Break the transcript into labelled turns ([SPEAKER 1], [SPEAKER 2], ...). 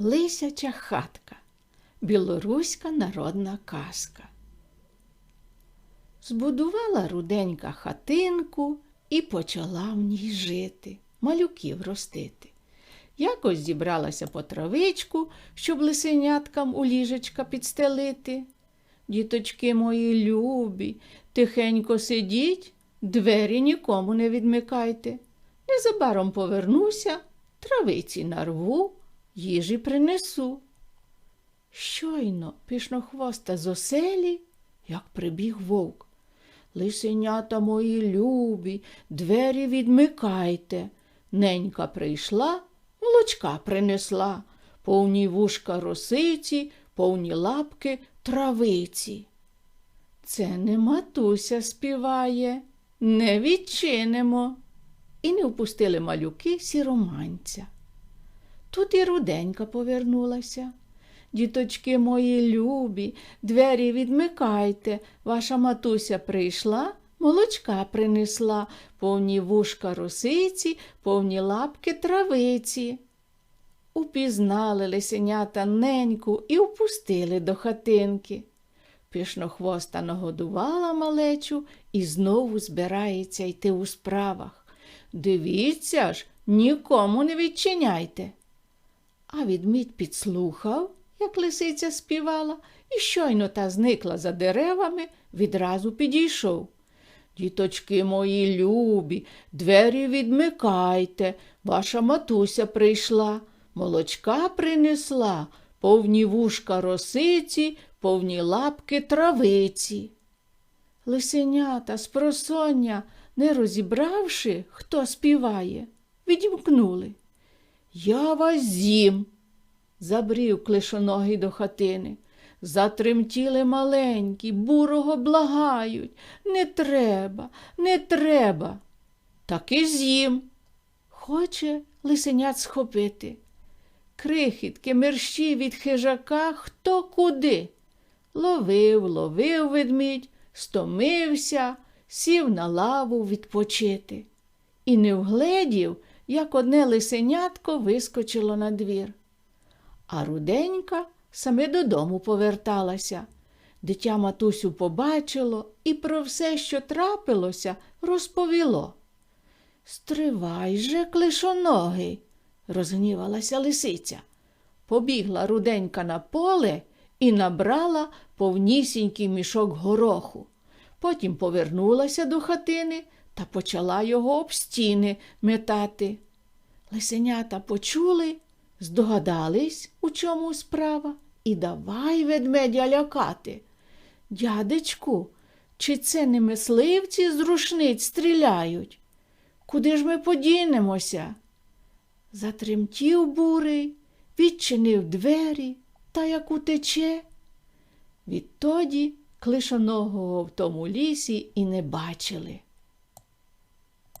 [SPEAKER 1] Лисяча хатка. Білоруська народна казка. Збудувала руденька хатинку і почала в ній жити, малюків ростити. Якось зібралася по травичку, щоб лисеняткам у ліжечка підстелити. Діточки мої любі, тихенько сидіть, двері нікому не відмикайте. Незабаром повернуся, травиці нарву, їжі принесу. Щойно пишнохвоста з оселі, як прибіг вовк. Лисенята мої любі, двері відмикайте. Ненька прийшла, молочка принесла, повні вушка росиці, повні лапки травиці. Це не матуся співає, не відчинимо. І не впустили малюки сіроманця. Тут і руденька повернулася. Діточки мої любі, двері відмикайте. Ваша матуся прийшла, молочка принесла, повні вушка росиці, повні лапки травиці. Упізнали лисенята неньку і впустили до хатинки. Пишнохвоста нагодувала малечу і знову збирається йти у справах. Дивіться ж, нікому не відчиняйте. А відмідь підслухав, як лисиця співала, і щойно та зникла за деревами, відразу підійшов. Діточки мої любі, двері відмикайте, ваша матуся прийшла, молочка принесла, повні вушка росиці, повні лапки травиці. Лисенята з просоння, не розібравши, хто співає, відімкнули. Я вас з'їм, забрів клишоногий до хатини. Затремтіли маленькі, бурого благають. Не треба, не треба. Таки з'їм. Хоче лисенят схопити. Крихітки, мерщі від хижака хто куди. Ловив, ловив ведмідь, стомився, сів на лаву відпочити. І не вгледів, як одне лисенятко вискочило на двір. А руденька саме додому поверталася. Дитя матусю побачило і про все, що трапилося, розповіло. Стривай же, клишоногий, розгнівалася лисиця. Побігла руденька на поле і набрала повнісінький мішок гороху. Потім повернулася до хатини та почала його об стіни метати. Лисенята почули, здогадались, у чому справа, і давай ведмедя лякати. Дядечку, чи це не мисливці з рушниць стріляють? Куди ж ми подінемося? Затремтів бурий, відчинив двері та як утече. Відтоді клишоногого в тому лісі і не бачили.